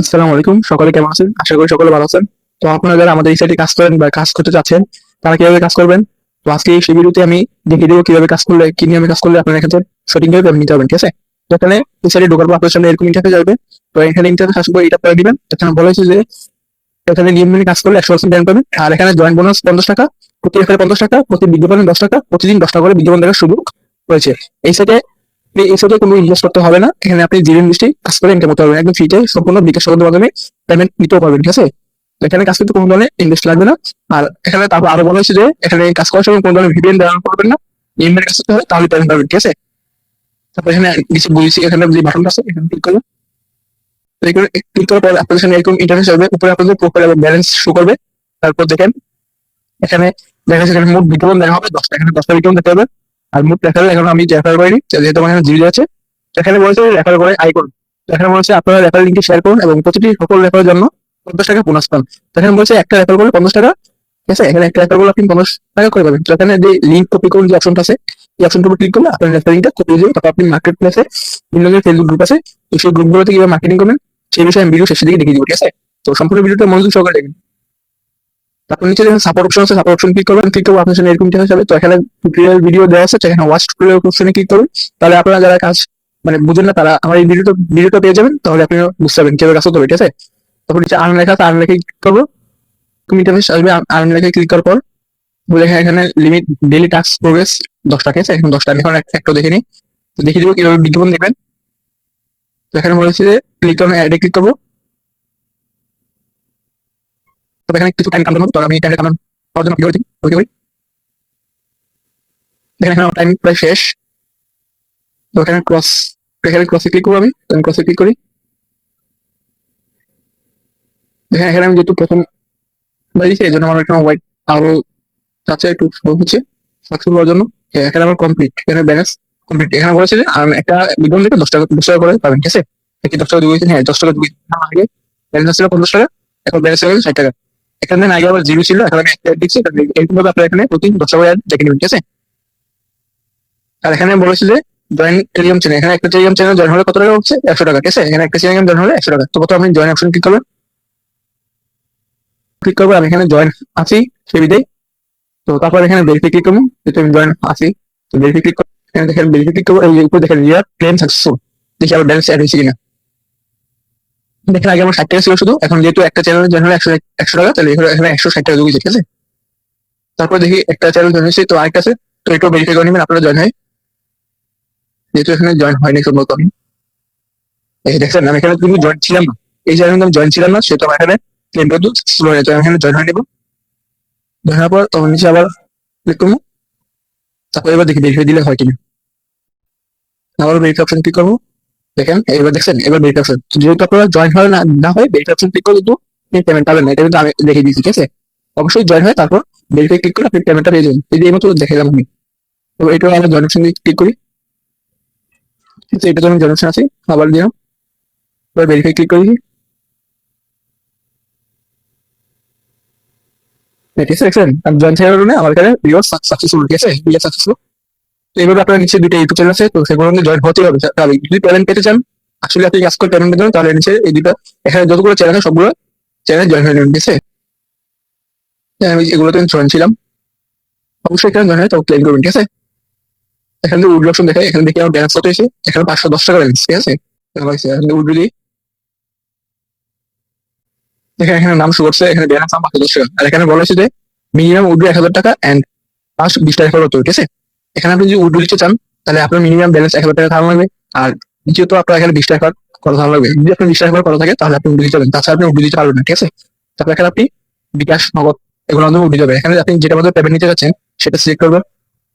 আসসালামু আলাইকুম, সকলে কেমন আছেন? আশা করি সকলে ভালো আছেন। তো আপনারা যারা আমাদের এই সাইটে কাজ করেন বা কাজ করতে চাচ্ছেন, তারা কীভাবে কাজ করবেন? তো আজকে এই ভিডিওতে আমি দেখিয়ে দেবো কীভাবে কাজ করলে, কি নিয়মে কাজ করলে আপনার এখানে সঠিক ভাবে পেমেন্ট নিতে পারবেন, ঠিক আছে? তো এখানে এই সাইটে ঢোকার পর আপনার সামনে এরকম ইন্টারফেস আসবে। তো এখানে ইন্টারফেস আসবে এটা আপনারা দিবেন। এখানে বলা হয়েছে যে এখানে নিয়ম মেনে কাজ করলে একশো পার্সেন্ট পেমেন্ট পাবেন। আর এখানে জয়েন্ট বোনাস পঞ্চাশ টাকা, প্রতি রেফারে পঞ্চাশ টাকা, প্রতি বিজ্ঞাপনে দশ টাকা, প্রতিদিন দশ টাকা করে বিজ্ঞাপন দেখার সুযোগ রয়েছে। এই সাইটে আপনি এই সাইটে কোনো ইনভেস্ট করতে হবে না। এখানে আপনি জিরো ইনভেস্টে কাজ করে ইনকাম করতে পারবেন, একদম ফ্রিতে সম্পূর্ণ বিকাশ সদনের মাধ্যমে পেমেন্ট নিতেও পারবেন, ঠিক আছে? এখানে কাজ করতে কোনো ধরনের ইনভেস্ট লাগবে না। আর এখানে তারপর আরও বলা হয়েছে যে এখানে কাজ করার সময় কোনো ধরনের ভিপিএন ব্যবহার করবেন না। ইমেল কাজ করতে হবে, তাহলে পেমেন্ট পাবেন, ঠিক আছে? তারপর এখানে নিচে বলেছি, এখানে যে বাটনটা আছে, এখানে ক্লিক করবেন ক্লিক করার পর আপনাদের সামনে হবে, উপরে আপনাদের প্রোফাইল ব্যালেন্স শো করবে। তারপর দেখেন, এখানে দেখা যাচ্ছে এখানে মোট বিজ্ঞাপন দেখা হবে দশটা এখানে দশটা বিজ্ঞাপন দেখতে হবে আর মোট রেফারেল এখন আমি রেফার করিনি যেহেতু আমার এখানে জিরো আছে। এখানে বলেছে রেফার করে আই করুন। এখানে বলেছে আপনারা রেফারেল লিঙ্কটি শেয়ার করুন এবং প্রতিটি সকল রেফারের জন্য পঞ্চাশ টাকা বোনাস পান। এখানে বলছে একটা রেফার করলে পঞ্চাশ টাকা। ঠিক আছে? এখানে একটা রেফার করলে আপনি পঞ্চাশ টাকা করে পাবেন। এখানে যে লিঙ্ক কপি করুন যে অপশনটা আছে, এই অপশনটার উপর ক্লিক করলে আপনার রেফার লিঙ্কটা কপি যাবে। তারপর আপনি মার্কেট প্লেসে বিভিন্ন ফেসবুক গ্রুপ আছে। সেই গ্রুপগুলোতে কীভাবে মার্কেটিং করবেন, সেই বিষয়ে আমি ভিডিও শেষের দিকে দেখিয়ে দিব। ঠিক আছে? তো সম্পূর্ণ ভিডিওটা মনোযোগ সহকারে দেখবেন। তারপর নিচে দেখেন সাপোর্ট অপশন আছে সাপোর্ট অপশন ক্লিক করবেন ক্লিক করব আপনার সামনে এরকম ইন্টারফেস হবে। তো এখানে টিউটোরিয়াল ভিডিও দেওয়া আছে এখানে ওয়াচ টিউটোরিয়াল অপশনে ক্লিক করুন। তাহলে আপনারা যারা কাজ মানে বুঝেন না, তারা আমার এই ভিডিওটা ভিডিওটা পেয়ে যাবেন, তাহলে আপনি বুঝতে পারবেন কীভাবে কাজ করতে হবে, ঠিক আছে? তারপর নিচে আর্ন লেখা আর্ন লেখা ক্লিক করব। তুমি ইন্টারফেস আসবে আর্ন লেখা ক্লিক করার পর বলে এখানে এখানে লিমিট ডেলি টাস্ক প্রোগ্রেস দশ টাকা আছে? এখন দশটা টাকা, এখন একটা দেখে নিই। তো দেখিয়ে দেবো কীভাবে বিজ্ঞাপন দেখবেন তো এখানে বলেছি যে ক্লিক করুন অ্যাডে ক্লিক করব। তবে এখানে কিছু টাইম কাটানো তো আমি টাইম কাটানো পাওয়ার জন্য কি করেছি ওকে করি। দেখেন এখানে টাইম প্রায় শেষ। তো এখানে ক্রস এখানে ক্রসে ক্লিক করব আমি আমি ক্রসে ক্লিক করি। দেখেন এখানে আমি যেহেতু প্রথম বাড়িছি এই জন্য আমার এখানে হোয়াইট আরও চাচ্ছে একটু slow হচ্ছে সাকসেসফুল হওয়ার জন্য। এখানে আমার কমপ্লিট এখানে ব্যালেন্স কমপ্লিট এখানে বলেছে যে আমি একটা বিজ্ঞাপন থেকে দশ টাকা দশ টাকা করে পাবেন, ঠিক আছে? দশ টাকা দিয়েছেন? হ্যাঁ দশ টাকা দিয়েছেন। আগে ব্যালেন্স ছিল পঞ্চাশ টাকা, এখন ব্যালেন্স হয়ে গেছে ষাট টাকা। এখানে আগে আবার জিরো ছিল, এখন আমি একটা দিচ্ছি এরকম ভাবে আপনার এখানে প্রতি দশ টাকা add দেখে নেবেন, ঠিক আছে? আর এখানে বলেছে যে জয়েন টেলিগ্রাম চ্যানেল এখানে একটা টেলিগ্রাম চ্যানেল জয়েন হলে কত টাকা হচ্ছে? একশো টাকা, ঠিক আছে? এখানে একটা টেলিগ্রাম জয়েন হলে একশো টাকা। তো প্রথমে আপনি জয়েন অপশন ক্লিক করবেন। ক্লিক করব আমি এখানে জয়েন আছি, সেই বিদায়। তো তারপর এখানে ভেরিফাই ক্লিক করব যেহেতু আমি জয়েন আছি, তো ভেরিফাই ক্লিক করব এখানে দেখেন ভেরিফাই ক্লিক করব এই উপরে দেখেন ইয়ার ক্লেম সাকসেসফুল দেখি আবার ব্যালেন্স অ্যাড হয়েছে কিনা। দেখেন আগে আমার ষাট টাকা ছিল শুধু, এখন যেহেতু একটা চ্যানেল জয়েন হলে একশো একশো টাকা, তাহলে এখানে একশো ষাট টাকা ঢুকেছে ঠিক আছে? তারপর দেখি একটা চ্যানেল জয়েন হয়েছে, তো আরেকটা আছে, তো এটাও ভেরিফাই করে নেবেন, আপনারা জয়েন হয়। যেহেতু এখানে জয়েন হয়নি সম্ভবত আমি। এই দেখছেন আমি এখানে কিন্তু জয়েন ছিলাম না। এই চ্যানেলে আমি জয়েন ছিলাম না, সেহেতু আমার এখানে ক্লেম যেত আমি এখানে জয়েন হয়ে নেব। জয়েন হওয়ার পর তখন নিচে আবার ক্লিক করব। তারপর এবার দেখি ভেরিফাই দিলে হয় কিনা। আবার ভেরিফাই অপশন ক্লিক করব। দেখেন, এবার দেখছেন, এবার ভেরিফাই অপশন যেহেতু আপনারা জয়েন হয় না না হয় ভেরিফাই অপশন ক্লিক করলে কিন্তু পেমেন্ট পাবেন না। এটা কিন্তু আমি দেখে দিয়েছি, ঠিক আছে? অবশ্যই জয়েন হয় তারপর ভেরিফাই ক্লিক করে আপনি পেমেন্টটা পেয়ে যাবেন। এই যে এই মতো দেখে দিলাম আমি। তো এটা আমরা জয়েন অপশন ক্লিক করি। আছে এটা তো আমি জয়েন অপশন আছি, আবার দিলাম। এবার ভেরিফাই ক্লিক করি। ঠিক আছে আমি জয়েন থাকার কারণে আমার এখানে ভিডিও সাকসেসফুল ঠিক আছে? ভিডিও সাকসেসফুল এইভাবে আপনার নিচে দুইটা ইউটিউব চ্যানেল আছে, তো সেগুলো জয়েন হতে হবে। তাহলে যদি পেমেন্ট পেতে চান, আসলে আপনি কাজ করে পেমেন্ট পেতে তাহলে নিচে এই দুটো এখানে যতগুলো চ্যানেল আছে, সবগুলো চ্যানেল জয়েন হয়ে নেবেন ঠিক আছে? আমি এগুলোতে জয়েন ছিলাম। অবশ্যই এখানে জয়েন হয় তো ক্লেম করবেন, ঠিক আছে? এখানে উড অপশন দেখায় এখানে দেখি আমার ব্যালেন্স কত এসে এখানে পাঁচশো দশ টাকা ব্যালেন্স ঠিক আছে? এখানে উড দিই। দেখেন, এখানে নাম শো করছে, এখানে ব্যালেন্স আমার পাঁচশো দশ টাকা। আর এখানে বলা হয়েছে যে মিনিমাম উড এক হাজার টাকা অ্যান্ড পাঁচ বিশ টাকা করে ঠিক আছে? এখানে আপনি যদি উড দিতে চান, তাহলে আপনার মিনিমাম ব্যালেন্স এক হাজার টাকা লাগবে। আর দ্বিতীয়ত আপনার এখানে বিশ টাকা করা থাকা লাগবে? যদি আপনার বিশ টাকা করা থাকে, তাহলে আপনি দিতে পারবেন। তাছাড়া আপনি উড দিতে পারবেন না, ঠিক আছে? তারপর এখানে আপনি বিকাশ, নগদ এগুলো উড দিতে হবে এখানে আপনি যেটা মধ্যে পেমেন্ট নিতে যাচ্ছেন, সেটা সিলেক্ট করবেন,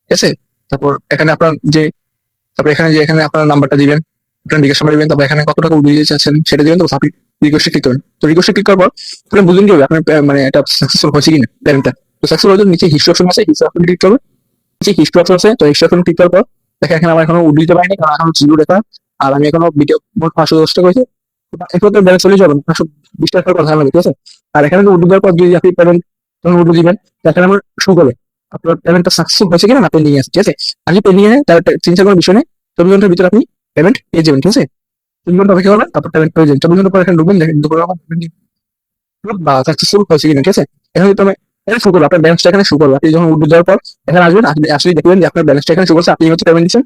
ঠিক আছে? তারপর এখানে আপনার যে, তারপর এখানে যে, এখানে আপনার নাম্বারটা দিবেন, আপনার বিকাশ নাম্বার দিবেন, তারপর এখানে কত টাকা উড দিতে চাচ্ছেন সেটা দিবেন তো আপনি রিকোয়েস্টে ক্লিক করবেন। তো রিকোয়েস্টে ক্লিক করার পর, আপনি বুঝুন কি হবে? আপনার মানে এটা সাকসেসফুল হয়েছে কিনা পেমেন্টটা তো সাকসেসফুল হওয়ার নিচে হিস্ট্রি অপশন আছে, হিস্ট্রি অপশন ক্লিক করবেন। নিচে হিস্ট্রি আছে, তো হিস্ট্রি অপশন ক্লিক করার পর দেখেন এখানে আমার এখনও উড পারিনি কারণ এখন জিরো লেখা আর আমি এখনও ভিডিও মোট পাঁচশো দশ টাকা হয়েছে এখন তো ব্যালেন্স চলে যাবে, পাঁচশো বিশ টাকা করে কথা লাগবে ঠিক আছে? আর এখানে উড দেওয়ার পর যদি আপনি পেমেন্ট তখন উড দিবেন। এখানে আমার শো করবে। আপনার পেমেন্টটা সাকসেসফুল হয়েছে কিনা না পেন্ডিং আছে, ঠিক আছে? যদি পেন্ডিং আছে তাহলে চিন্তা করার বিষয় নেই। চব্বিশ ঘণ্টার ভিতরে আপনি পেমেন্ট পেয়ে যাবেন, ঠিক আছে? তিন ঘণ্টা অপেক্ষা করবেন, তারপর পেমেন্ট পেয়ে যাবেন। চব্বিশ ঘণ্টা পর এখানে ঢুকবেন, দেখেন বা সাকসেসফুল হয়েছে কিনা, ঠিক আছে? এখানে তুমি এখানে শুরু করব, আপনার ব্যালেন্সটা এখানে শুরু করব। আপনি যখন উঠে যাওয়ার পর এখানে আসবেন আসলে আসলে দেখবেন যে আপনার ব্যালেন্সটা এখানে শুরু করছে, আপনি হচ্ছে পেমেন্ট দিচ্ছেন।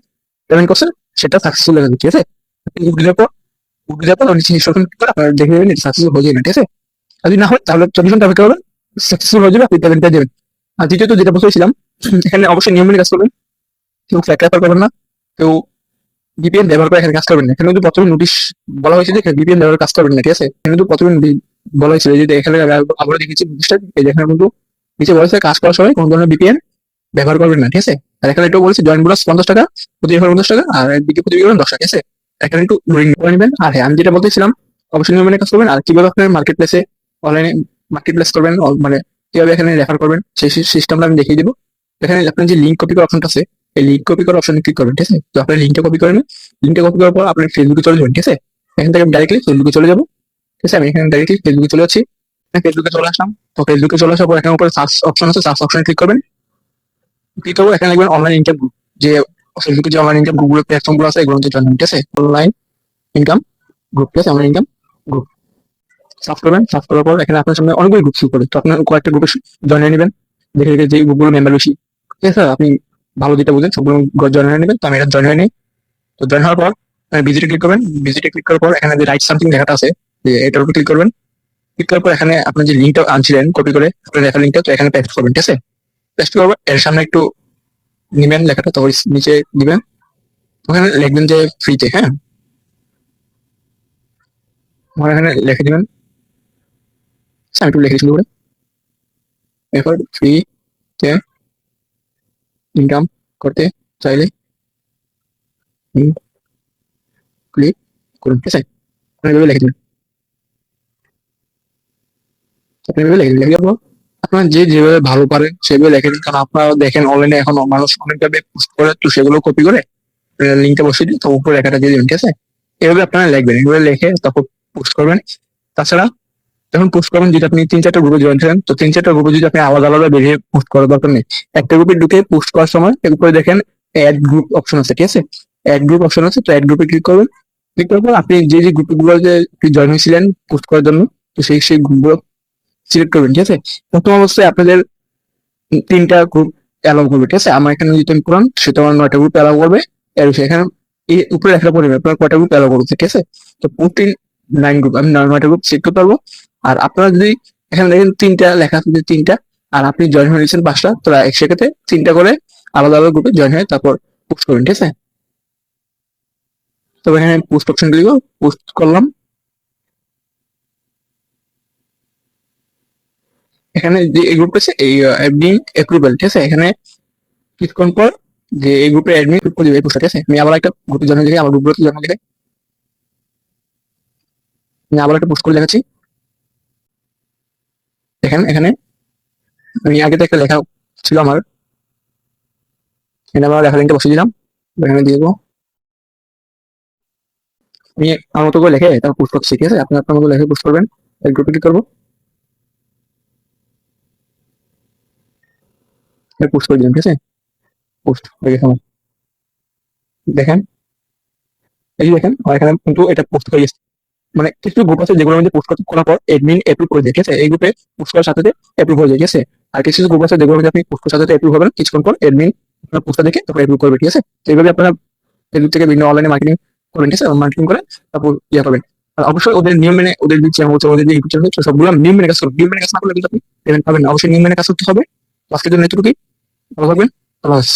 পেমেন্ট করছেন, সেটা সাকসেসফুল হয়ে ঠিক আছে? আপনি উঠে যাওয়ার পর, উঠে যাওয়ার পর নিচে শোষণ করে আপনার দেখে নেবেন এটা সাকসেসফুল হয়ে যাবে ঠিক আছে? যদি না হয়, তাহলে চব্বিশ ঘণ্টা অপেক্ষা করবেন সাকসেসফুল হয়ে যাবে, আপনি পেমেন্টটা দেবেন। আর দ্বিতীয়ত যেটা বলছিলাম এখানে অবশ্যই নিয়ম মেনে কাজ করবেন। কেউ ফ্ল্যাট রেফার করবেন না, কেউ বিপিএন ব্যবহার করে এখানে কাজ করবেন না। এখানে কিন্তু প্রথমে নোটিশ বলা হয়েছে যে বিপিএন ব্যবহার কাজ করবেন না, ঠিক আছে? এখানে কিন্তু প্রথমে বলা হয়েছিল যে এখানে আবার দেখেছি নোটিশটা এখানে কিন্তু নিচে বলেছে, কাজ করার সময় কোনো ধরনের বিপিএন ব্যবহার করবেন না, ঠিক আছে? আর এখানে একটু বলেছে জয়েন্ট বোনাস পঞ্চাশ টাকা, প্রতি রেফার পঞ্চাশ টাকা, আর একদিকে প্রতি রেফার দশ টাকা, ঠিক আছে? এখানে একটু করে নেবেন। আর হ্যাঁ আমি যেটা বলতেছিলাম অবশ্যই নিয়ম কাজ করবেন, আর কীভাবে আপনার মার্কেট প্লেসে অনলাইনে মার্কেট প্লেস করবেন মানে কীভাবে এখানে রেফার করবেন, সেই সিস্টেমটা আমি দেখিয়ে দেবো। এখানে আপনার যে লিঙ্ক কপি করার অপশনটা আছে, এই লিঙ্ক কপি করার অপশনে ক্লিক করবেন, ঠিক আছে? তো আপনার লিঙ্কটা কপি করেন লিঙ্কটা কপি করার পর আপনি ফেসবুকে চলে যাবেন, ঠিক আছে? এখান থেকে আমি ডাইরেক্টলি ফেসবুকে চলে যাব, ঠিক আছে? আমি এখানে ডাইরেক্টলি ফেসবুকে চলে যাচ্ছি। ফেসবুকে চলে আসলাম। তো ফেসবুকে চলে আসার পর এখানে উপরে সার্চ অপশন আছে সার্চ অপশনে ক্লিক করবেন। ক্লিক করব, এখানে লিখবেন অনলাইন ইনকাম গ্রুপ যে ফেসবুকে যে অনলাইন ইনকাম গ্রুপগুলো প্ল্যাটফর্মগুলো আছে এগুলো জয়েন ঠিক আছে? অনলাইন ইনকাম গ্রুপ আছে? অনলাইন ইনকাম গ্রুপ সার্চ করবেন সার্চ করার পর এখানে আপনার সামনে অনেকগুলো গ্রুপ শুরু করে তো আপনার কয়েকটা গ্রুপে জয়েন হয়ে নেবেন। দেখে দেখে যে গ্রুপগুলো মেম্বার বেশি। ঠিক আছে, আপনি ভালো যেটা বুঝেন, সবগুলো জয়েন হয়ে নেবেন। তো আমি এটা জয়েন হয়ে নিই। তো জয়েন হওয়ার পর ভিজিটে ক্লিক করবেন। ভিজিটে ক্লিক করার পর এখানে যে রাইট সামথিং দেখাটা আছে এটার উপর ক্লিক করবেন। ক্লিক করার পর এখানে আপনার যে লিঙ্কটা আনছিলেন কপি করে আপনার রেফার লিঙ্কটা তো এখানে পেস্ট করবেন, ঠিক আছে? পেস্ট করবেন এর সামনে একটু নিবেন লেখাটা তো নিচে দিবেন। ওখানে লিখবেন যে ফ্রিতে হ্যাঁ? ওখানে এখানে লিখে দিবেন। আমি একটু লিখে শুরু করে এরপর ফ্রি তে ইনকাম করতে চাইলে ক্লিক করুন, ঠিক আছে? আপনি লিখে দিবেন। আপনি এভাবে লিখে দিন লিখে দেওয়ার পর আপনার যে যেভাবে ভালো পারেন, সেভাবে লিখে দিন কারণ আপনারা দেখেন অনলাইনে এখন মানুষ অনেকভাবে পোস্ট করে, তো সেগুলো কপি করে লিঙ্কটা বসিয়ে দিন তো উপরে লেখাটা দিয়ে দিবেন, ঠিক আছে? এভাবে আপনারা লিখবেন, এভাবে লিখে তারপর পোস্ট করবেন। তাছাড়া যখন পোস্ট করবেন যদি আপনি তিন চারটা গ্রুপে জয়েন করেন তো তিন চারটা গ্রুপে যদি আপনি আলাদা আলাদা বেরিয়ে পোস্ট করার দরকার নেই। একটা গ্রুপে ঢুকে পোস্ট করার সময় এরপরে দেখেন অ্যাড গ্রুপ অপশন আছে, ঠিক আছে? অ্যাড গ্রুপ অপশন আছে, তো অ্যাড গ্রুপে ক্লিক করবেন। ক্লিক করার পর আপনি যে যে গ্রুপগুলো জয়েন হয়েছিলেন পোস্ট করার জন্য, তো সেই সেই গ্রুপগুলো সিলেক্ট করবেন, ঠিক আছে? প্রথম অবস্থায় আপনাদের তিনটা গ্রুপ অ্যালাউ করবে, ঠিক আছে? আমার এখানে যদি আমি পুরান সেটা আমার নয়টা গ্রুপ অ্যালাউ করবে। এর এখানে এই উপরে লেখা পড়বে আপনার কয়টা গ্রুপ অ্যালাউ করবে, ঠিক আছে? তো প্রোটিন নাইন গ্রুপ আমি নয়- নয়টা গ্রুপ সিলেক্ট করতে পারব। আর আপনারা যদি এখানে দেখেন তিনটা লেখা আছে তিনটা, আর আপনি জয়েন হয়ে নিয়েছেন পাঁচটা তো সেক্ষেত্রে তিনটা করে আলাদা আলাদা গ্রুপে জয়েন হয়ে তারপর পোস্ট করবেন, ঠিক আছে? তবে এখানে পোস্ট অপশন ক্লিক পোস্ট করলাম। এখানে যে এই গ্রুপটা আছে, এই অ্যাডমিন অ্যাপ্রুভাল ঠিক আছে? এখানে কিছুক্ষণ পর যে এই গ্রুপের অ্যাডমিন করে দিবে ঠিক আছে? আমি আবার একটা গ্রুপে জয়েন লিখে আমার গ্রুপগুলোতে জয়েন লিখে আমি আবার একটা পোস্ট করে দেখাচ্ছি। দেখেন, এখানে আমি আগে তো একটা লেখা ছিল আমার। এখানে আমার লেখা লিঙ্কটা বসিয়ে দিলাম। এখানে দিয়ে দেবো। আমি আমার মতো করে লিখে তারপর পোস্ট করছি, ঠিক আছে? আপনি আপনার মতো লিখে পোস্ট করবেন। এই গ্রুপে কি করব। পোস্ট করে দিলাম, ঠিক আছে? পোস্ট হয়ে গেছে আমার দেখেন? এই দেখেন এখানে কিন্তু এটা পোস্ট হয়ে গেছে মানে কিছু গ্রুপ আছে যেগুলো মধ্যে পোস্ট করার পর এডমিন অ্যাপ্রুভ করে দেয়, ঠিক আছে? এই গ্রুপে পোস্ট করার সাথে অ্যাপ্রুভ হয়ে যায়, ঠিক আছে? আর কিছু গ্রুপ আছে যেগুলো মধ্যে আপনি পোস্ট করার সাথে অ্যাপ্রুভ হবেন, কিছুক্ষণ পর এডমিন আপনার পোস্টটা দেখে তারপর অ্যাপ্রুভ করবে, ঠিক আছে? এইভাবে আপনারা ফেসবুক থেকে বিভিন্ন অনলাইনে মার্কেটিং করবেন ঠিক আছে? মার্কেটিং করে তারপর ইয়ে করবেন আর অবশ্যই ওদের নিয়ম মেনে, ওদের যে চ্যানেল হচ্ছে ওদের যে ইউটিউব চ্যানেল সবগুলো নিয়ম মেনে কাজ করবেন নিয়ম মেনে কাজ না করলে কিন্তু আপনি পেমেন্ট পাবেন না। অবশ্যই নিয়ম মেনে কাজ করতে হবে। আজকের জন্য এতটুকুই। ভালো থাকবেন আল্লাহ হাফেজ